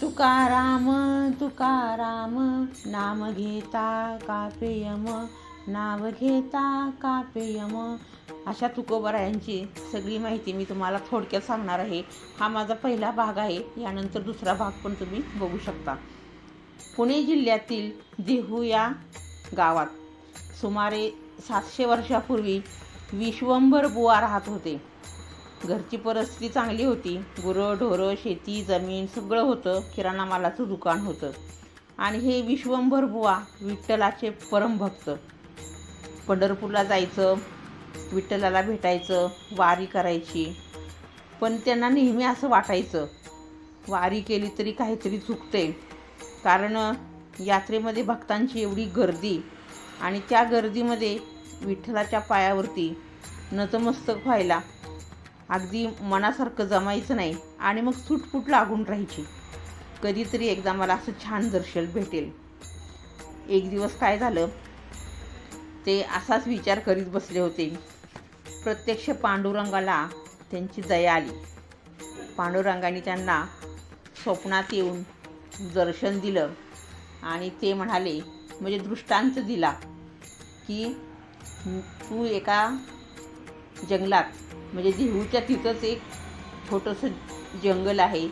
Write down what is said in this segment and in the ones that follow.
तुकाराम तुकाराम नाम घेता कापेयम नाव घेता कापेयम अशा तुकोबरायांची सगळी माहिती मी तुम्हाला थोडक्यात सांगणार आहे. हा माझा पहिला भाग आहे. यानंतर दुसरा भाग पण तुम्ही बघू शकता. पुणे जिल्ह्यातील देहू या गावात सुमारे सातशे वर्षापूर्वी विश्वंभर बुवा राहत होते. घरची परिस्थिती चांगली होती. गुरं ढोरं शेती जमीन सगळं होतं. किराणा मालाचं दुकान होतं. आणि हे विश्वंभर बुवा विठ्ठलाचे परमभक्त पंढरपूरला जायचं विठ्ठलाला भेटायचं वारी करायची. पण त्यांना नेहमी असं वाटायचं वारी केली तरी काहीतरी चुकते कारण यात्रेमध्ये भक्तांची एवढी गर्दी आणि त्या गर्दीमध्ये विठ्ठलाच्या पायावरती नतमस्तक व्हायला अगदी मनासारखं जमायचं नाही आणि मग सुटफूट लागून राहायची. कधीतरी एकदा मला असं छान दर्शन भेटेल. एक दिवस काय झालं? ते असाच विचार करीत बसले होते. प्रत्यक्ष पांडुरंगाला त्यांची दया आली. पांडुरंगाने त्यांना स्वप्नात येऊन दर्शन दिलं आणि ते म्हणाले म्हणजे दृष्टांत दिला की तू एका जंगलात. म्हणजे देहूच्या तिथंच एक छोटंसं जंगल आहे.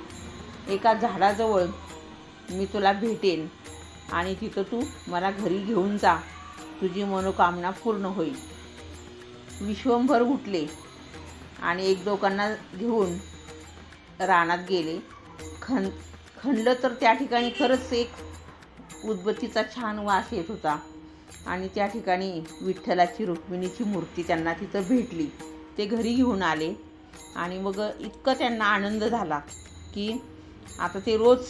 एका झाडाजवळ मी तुला भेटेन आणि तिथं तू मला घरी घेऊन जा. तुझी मनोकामना पूर्ण होईल. विश्वंभर उठले आणि एक दोघांना घेऊन रानात गेले. खन खणलं तर त्या ठिकाणी खरंच एक उदबत्तीचा छान वास येत होता. आणि त्या ठिकाणी विठ्ठलाची रुक्मिणीची मूर्ती त्यांना तिथं भेटली. ते घरी घेऊन आले. आणि मग इतकं त्यांना आनंद झाला की आता ते रोज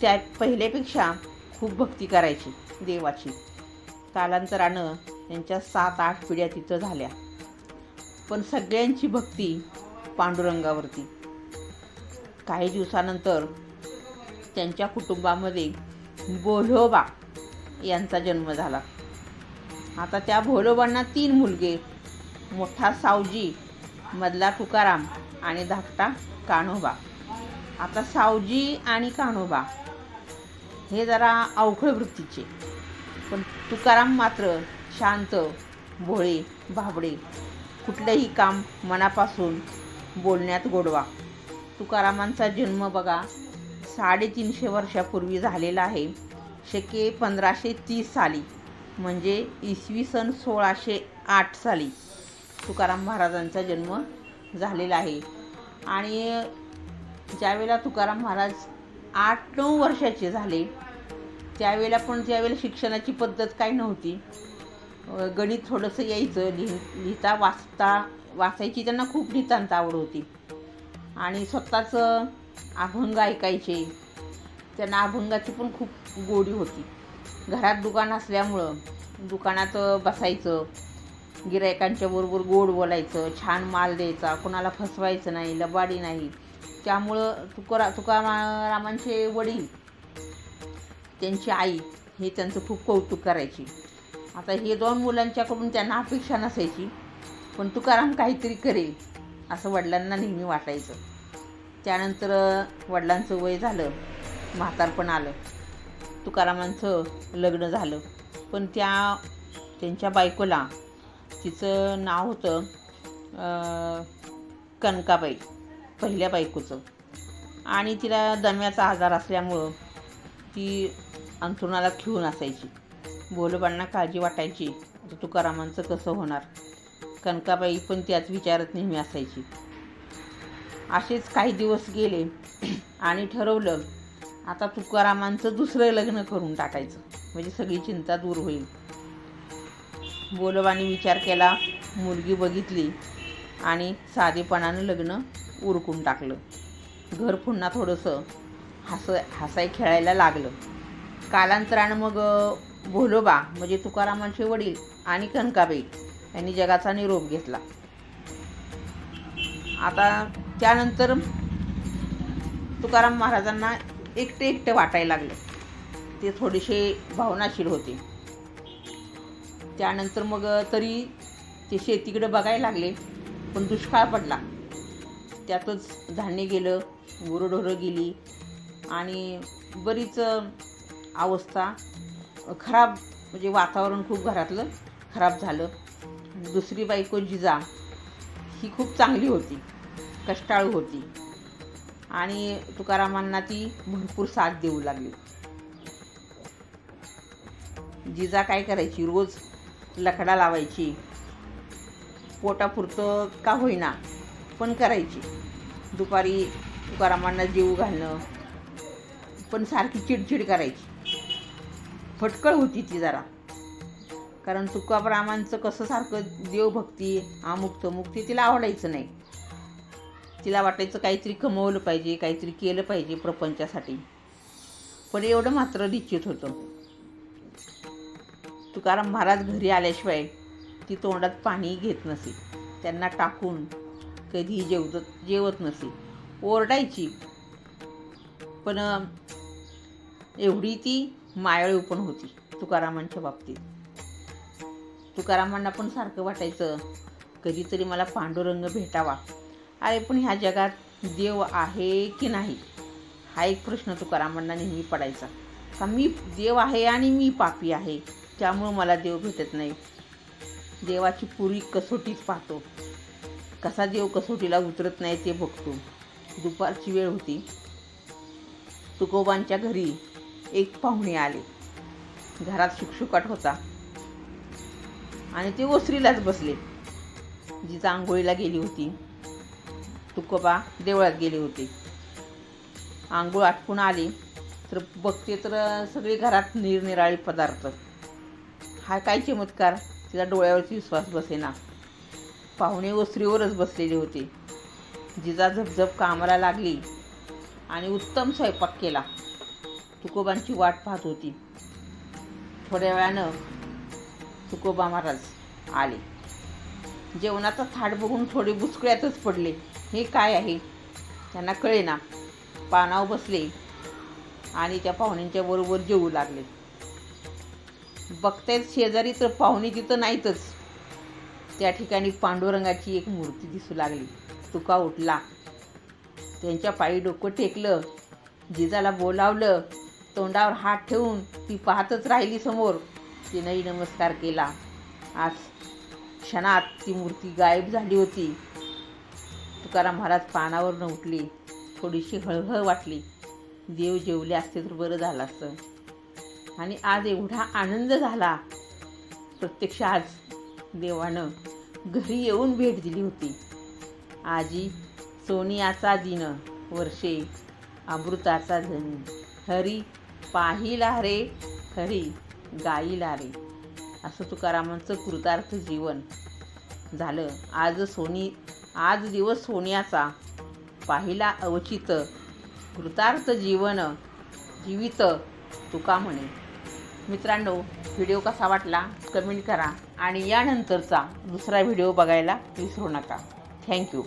त्या पहिल्यापेक्षा खूप भक्ती करायची देवाची. कालांतरानं त्यांच्या सात आठ पिढ्या तिथं झाल्या. पण सगळ्यांची भक्ती पांडुरंगावरती. काही दिवसानंतर त्यांच्या कुटुंबामध्ये भोलोबा यांचा जन्म झाला. आता त्या भोलोबांना तीन मुलगे मोठा सावजी मधला तुकाराम आणि धाकटा कान्होबा. आता सावजी आणि कान्होबा हे जरा अवघड वृत्तीचे. पण तुकाराम मात्र शांत भोळे भाबडे. कुठलंही काम मनापासून बोलण्यात गोडवा. तुकारामांचा जन्म बघा साडेतीनशे वर्षापूर्वी झालेला आहे. शके पंधराशे तीस साली. म्हणजे इसवी सन सोळाशे आठ साली तुकाराम महाराजांचा जन्म झालेला आहे. आणि ज्यावेळेला तुकाराम महाराज आठ नऊ वर्षाचे झाले त्यावेळेला पण ज्यावेळेला शिक्षणाची पद्धत काही नव्हती गणित थोडंसं यायचं लिह लिहिता वाचता वाचायची त्यांना खूप नितांत आवड होती. आणि स्वतःचं अभंग ऐकायचे. त्यांना अभंगाची पण खूप गोडी होती. घरात दुकान असल्यामुळं दुकानात बसायचं. गिरायकांच्या बरोबर गोड बोलायचं छान माल द्यायचा कोणाला फसवायचं नाही लबाडी नाही. त्यामुळं तुकारा तुकारामांचे वडील त्यांची आई हे त्यांचं खूप कौतुक करायची. आता हे दोन मुलांच्याकडून त्यांना अपेक्षा नसायची पण तुकाराम काहीतरी करेल असं वडिलांना नेहमी वाटायचं. त्यानंतर वडिलांचं वय झालं म्हातारपण आलं. तुकारामांचं लग्न झालं. पण त्या त्यांच्या बायकोला तिचं नाव होतं कनकाबाई पहिल्या बायकोचं. आणि तिला दम्याचा आजार असल्यामुळं ती अंथरुणाला खिळून असायची. बोलबांना काळजी वाटायची. आता तुकारामांचं कसं होणार? कनकाबाई पण त्याच विचारात नेहमी असायची. असेच काही दिवस गेले आणि ठरवलं आता तुकारामांचं दुसरं लग्न करून टाकायचं. म्हणजे सगळी चिंता दूर होईल. बोलवानी विचार केला मुलगी बघितली आणि साधेपणानं लग्न उरकून टाकलं. घर पुन्हा थोडंसं हस हसाय खेळायला लागलं. कालांतरानं मग भोलोबा म्हणजे तुकारामांचे वडील आणि कनकाबाई यांनी जगाचा निरोप घेतला. आता त्यानंतर तुकाराम महाराजांना एकटे एकटे वाटायला लागलं. ते थोडेसे भावनाशील होते. त्यानंतर मग तरी ते शेतीकडे बघायला लागले पण दुष्काळ पडला. त्यातच धान्य गेलं गुरंढोरं गेली आणि बरीच अवस्था खराब म्हणजे वातावरण खूप घरातलं खराब झालं. दुसरी बायको जिजा ही खूप चांगली होती कष्टाळू होती. आणि तुकारामांना ती भरपूर साथ देऊ लागली. जिजा काय करायची? रोज लकडा लावायची. पोटापुरतं का होईना पण करायची. दुपारी तुकारामांना जेऊ घालणं पण सारखी चिडचिड करायची. फटकळ होती ती जरा. कारण तुकारामांचं कसं सारखं देवभक्ती अमुक तमुक ते तिला आवडायचं नाही. तिला वाटायचं काहीतरी कमवलं पाहिजे काहीतरी केलं पाहिजे प्रपंचासाठी. पण एवढं मात्र निश्चित होतं. तुकाराम महाराज घरी आल्याशिवाय ती तोंडात पाणी घेत नसे. त्यांना टाकून कधी जेवत जेवत नसे. ओरडायची. पण एवढी ती मायाळू पण होती तुकारामांच्या बाबतीत. तुकारामांना पण सारखं वाटायचं कधीतरी मला पांडुरंग भेटावा. अरे पण ह्या जगात देव आहे की नाही? हा एक प्रश्न तुकारामांना नेहमी पडायचा. का मी देव आहे आणि मी पापी आहे त्यामुळं मला देव भेटत नाही. देवाची पुरी कसोटीच पाहतो. कसा देव कसोटीला उतरत नाही ते बघतो. दुपारची वेळ होती. तुकोबांच्या घरी एक पाहुणे आले. घरात शुकशुकाट होता. आणि ते ओसरीलाच बसले. जिचा आंघोळीला गेली होती. तुकोबा देवळात गेले होते. आंघोळ आटपून आली तर बघते तर सगळी घरात निरनिराळे पदार्थ. हा काय चमत्कार तिला डोळ्यावरची विश्वास बसेना. पाहुणे ओसरीवरच बसलेले होते. जिजा झपझप कामाला लागली आणि उत्तम स्वयंपाक केला. तुकोबांची वाट पाहत होती. थोड्या वेळानं तुकोबा महाराज आले. जेवणाचा थाट बघून थोडे बुचकळ्यातच पडले. हे काय आहे? त्यांना कळेना. पानावर बसले आणि त्या पाहुण्यांच्या बरोबर जेवू लागले. बघतायत शेजारी तर पाहुणे तिथं नाहीतच. त्या ठिकाणी पांडुरंगाची एक मूर्ती दिसू लागली. तुका उठला. त्यांच्या पायी डोकं टेकलं. जिजाला बोलावलं. तोंडावर हात ठेवून ती पाहतच राहिली समोर. तिनंही नमस्कार केला. आज क्षणात ती मूर्ती गायब झाली होती. तुकाराम महाराज पानावरनं उठली. थोडीशी हळहळ वाटली. देव जेवले असते तर बरं झालं असतं. आणि आज एवढा आनंद झाला. प्रत्यक्ष आज देवानं घरी येऊन भेट दिली होती. आजी सोनियाचा दिन वर्षे अमृताचा धनी. हरी पाहिला रे हरी गाईला रे. असं तुकारामांचं कृतार्थ जीवन झालं. आज सोनी आज दिवस सोन्याचा पाहिला अवचित. कृतार्थ जीवन जीवित तुका म्हणे. मित्रांनो व्हिडिओ कसा वाटला? कमेंट करा. आणि यानंतरचा दुसरा व्हिडिओ बघायला विसरू नका. थँक्यू.